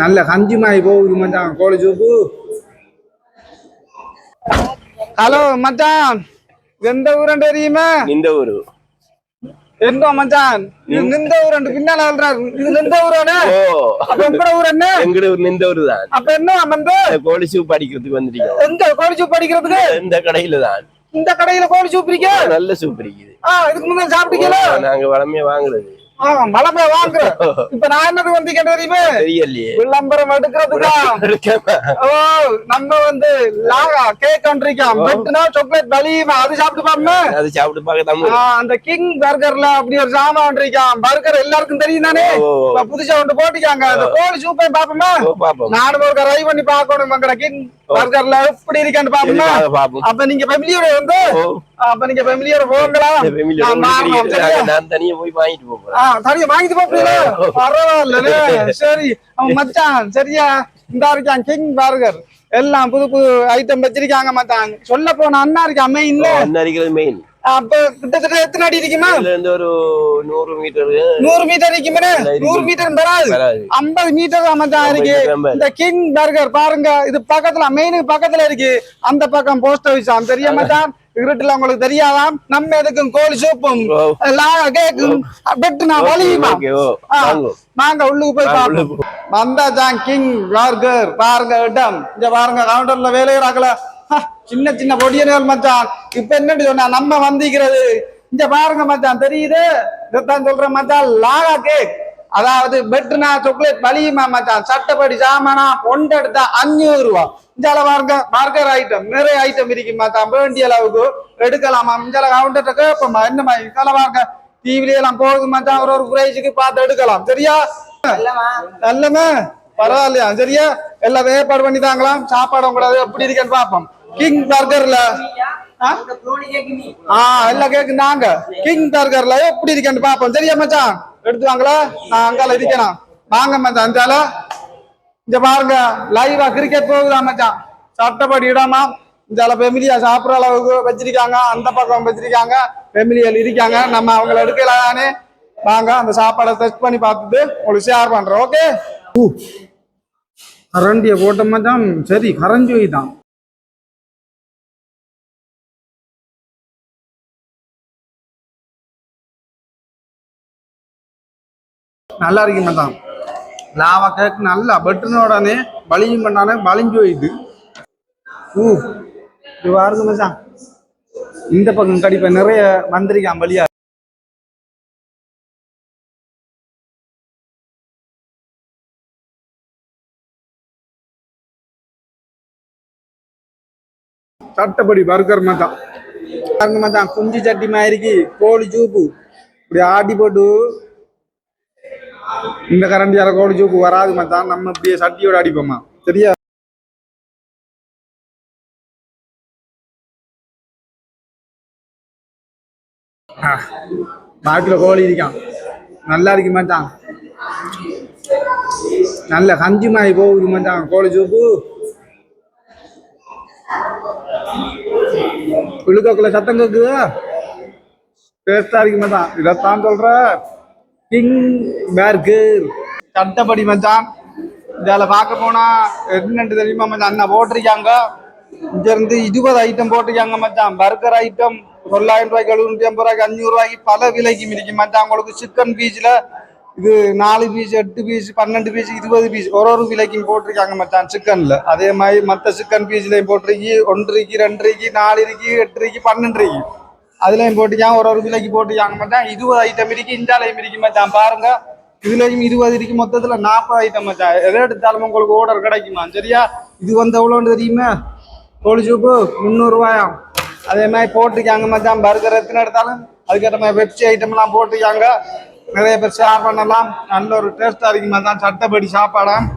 நல்ல கஞ்சி மாய் போகுது மச்சான். கோழி சூப்பு. ஹலோ மச்சான். எந்த ஊரன் தெரியுமா? இந்த ஊரு. எந்த மச்சான்? நின்ற ஊரன் பின்னால அல்றாரு இது நின்ற ஊரானே? அப்ப எங்கட ஊர் என்ன எங்கட ஊர் இந்த ஊரு தான். அப்ப என்ன வந்து கோழி சூப் அடிக்கிறதுக்கு வந்திருக்கோம் எங்க கோழி சூப் அடிக்கிறதுக்கு? இந்த கடையில தான். இந்த கடையில கோழி சூப் இருக்கே நல்ல சூப் இருக்குது ஆ இதுக்கு முன்னாடி சாப்பிட்டீங்களா? நாங்க வளமையா வாங்குறது. மலமே வாங்குற இப்ப நான் என்னது வந்தீங்க தெரியுமே? தெரியலையே. விளம்பரம் எடுக்கிறதுக்கா. ஓ நம்ம வந்து லாகா கேக் ஒன்றிருக்கோம் பெட்னா சாக்லேட் வலியுமா அது சாப்பிட்டு பாருங்க அது சாப்பிட்டு ஆ, அந்த கிங் பர்கர்ல அப்படி ஒரு சாமான் ஒன்றிருக்கான் பர்கர் எல்லாருக்கும் தெரியும் தானே? புதுசா ஒன்று போட்டிருக்காங்க. அந்த கோழி சூப்பை பாப்போமா நானும் ஒரு ட்ரை பண்ணி பார்க்கணும். மங்கட கிங் பர்கர்ல எப்படி இருக்கான்னு பாப்போமா அப்ப நீங்க ஃபேமிலியோட வந்து அப்ப நீங்க ஃபேமிலியோட போங்களா நான் தனியா போய் வாங்கிட்டு போறேன். தனியா வாங்கிட்டு பரவாயில்ல சரி அவன் மச்சான் சரியா? இந்த இருக்கான் கிங் பர்கர் எல்லாம் புது புது ஐட்டம் வச்சிருக்காங்க மச்சான். சொல்ல போன அண்ணா இருக்கான் மெயின்ல என்ன இருக்கிறது மெயின் அப்ப கிட்டத்தட்ட எத்தனை அடி இருக்குமா? இருந்து ஒரு நூறு மீட்டர் நூறு மீட்டர் இருக்குமே. நூறு மீட்டர் வராது. ஐம்பது மீட்டர் தான் மச்சான் இருக்கு. இந்த கிங் பர்கர் பாருங்க இது பக்கத்துல மெயினுக்கு பக்கத்துல இருக்கு. அந்த பக்கம் போஸ்ட் ஆஃபீஸ் தெரியா மச்சான்? இருட்டுல உங்களுக்கு தெரியாதாம்? நம்ம எதுக்கும் கோழி சூப்பும் கேக்கும். பெட்டு நான் வலியுமா? வாங்க. உள்ளுக்கு போய் பாப்போம் வந்தாச்சான் கிங் பர்கர் பாருங்க இடம். இங்க பாருங்க கவுண்டர்ல வேலையிறாக்கல சின்ன சின்ன பொடியர்கள் மச்சான். இப்ப என்னடி சொன்னா நம்ம வந்திக்கிறது. இங்க பாருங்க மச்சான் தெரியுது? இதான் சொல்றேன் மச்சான் லாகா கேக் அதாவது பெட்னா சாக்லேட் வலியுமா மச்சான் சட்டப்படி சாமானா ஒன்று எடுத்தா அஞ்சூறு ரூபா. இஞ்சால பாருங்க பர்கர் ஐட்டம் நிறைய ஐட்டம் இருக்கு மச்சான் வேண்டிய அளவுக்கு எடுக்கலாமா? இஞ்சால கவுண்டர்ட்ட கேட்போமா என்னமா இதால பாருங்க டிவில எல்லாம் போகுது மச்சான் ஒரு ஒரு பிரைஸுக்கு பார்த்து எடுக்கலாம். சரியா? நல்லமே பரவாயில்லையா? சரியா? எல்லாம் ஏற்பாடு பண்ணி தாங்களாம் சாப்பாடு கூடாது எப்படி இருக்கேன்னு பாப்போம் கிங் பர்கர்ல ஆ? எல்லாம் கேக்கு நாங்க. கிங் பர்கர்ல எப்படி இருக்கேன்னு பாப்போம் சரியா மச்சான்? எடுத்துவாங்களா? நான் அங்கால இருக்கேனா? வாங்க மச்சான் அஞ்சால இங்க பாருங்க லைவா கிரிக்கெட் போகுதா மச்சான்? சட்டப்படி இடாமா? இந்த ஃபெமிலியா சாப்பிட்ற அளவுக்கு வச்சிருக்காங்க. அந்த பக்கம் வச்சிருக்காங்க. ஃபெமிலியல் இருக்காங்க. நம்ம அவங்கள எடுக்கலானே வாங்க அந்த சாப்பாடை டெஸ்ட் பண்ணி பார்த்துட்டு உங்களுக்கு ஷேர் பண்றோம் ஓகே கரண்டிய போட்ட மச்சான். சரி கரண்டி தான் நல்லா இருக்கு மச்சான் லாவா கேக் நல்லா பட்டுனோடனே பலியும் பண்ணானே வலிஞ்சு போயிடுது. ஊ இது வாருங்க மச்சான் இந்த பக்கம் கடிப்ப நிறைய வந்திருக்கான் வழியா சட்டப்படி பர்கர் மச்சான் பாருங்க மச்சான் குஞ்சு சட்டி மாதிரி கோழி சூப்பு. இப்படி ஆட்டி போட்டு இந்த கரண்டியால கோழி சூப்பு வராது மச்சான். நம்ம இப்படியே சட்டியோட அடிப்போமா? சரியா? ஆ, கோழி இருக்கான். நல்லா இருக்கு மாட்டான் நல்ல கஞ்சி மாய் போகுது மாட்டான் கோழி சூப்பு. குழுக்கக்குள்ள சத்தம் கேக்குதா? டேஸ்டா இருக்கு மாட்டான் இதைத்தான் சொல்ற. கிங் பர்கர் சட்டப்படி மச்சான். இதில் பார்க்க போனா என்னென்று தெரியுமா மச்சான்? அண்ணா போட்டிருக்காங்க. இங்கேருந்து இருபது ஐட்டம் போட்டிருக்காங்க மச்சான். பர்கர் ஐட்டம் தொள்ளாயிரம் ரூபாய்க்கு எழுநூத்தி ஐம்பது ரூபாய்க்கு அஞ்சூறு ரூபாய்க்கு பல விலைக்கு இருக்கு மச்சான். உங்களுக்கு சிக்கன் பீஸ்ல இது நாலு பீஸ் எட்டு பீஸ் பன்னெண்டு பீஸ் இருபது பீஸ் ஒரு ஒரு விலைக்கும் போட்டிருக்காங்க மச்சான் சிக்கனில் அதே மாதிரி மற்ற சிக்கன் பீஸ்லையும் போட்டிருக்கி ஒன்றரைக்கு ரெண்டரைக்கு நாலு இருக்கு எட்டு இருக்கு பன்னெண்டு இருக்கு அதுலயும் போட்டிருக்காங்க ஒரு ஒரு விலைக்கு போட்டிருக்காங்க மச்சான் இருபது ஐட்டம் இருக்கு இந்தாலையும் இருக்கு மச்சான். பாருங்க. இதுலயும் இருபது இருக்கு மொத்தத்துல நாற்பது ஐட்டம் மச்சான். எதை எடுத்தாலும் உங்களுக்கு ஆர்டர் கிடைக்குமா? சரியா? இது வந்து எவ்வளோன்னு தெரியுமா? கோழி சூப்பு முந்நூறுரூவாயாம் அதே மாதிரி போட்டிருக்காங்க மச்சான். பர்கர் எத்தனை எடுத்தாலும் அதுக்கேற்ற மாதிரி வெப்சி ஐட்டம்லாம் போட்டுக்காங்க நிறைய பேர் ஷேர் பண்ணலாம். நல்ல ஒரு டேஸ்ட்டாக இருக்கு மச்சான். சட்டப்படி சாப்பாடாம்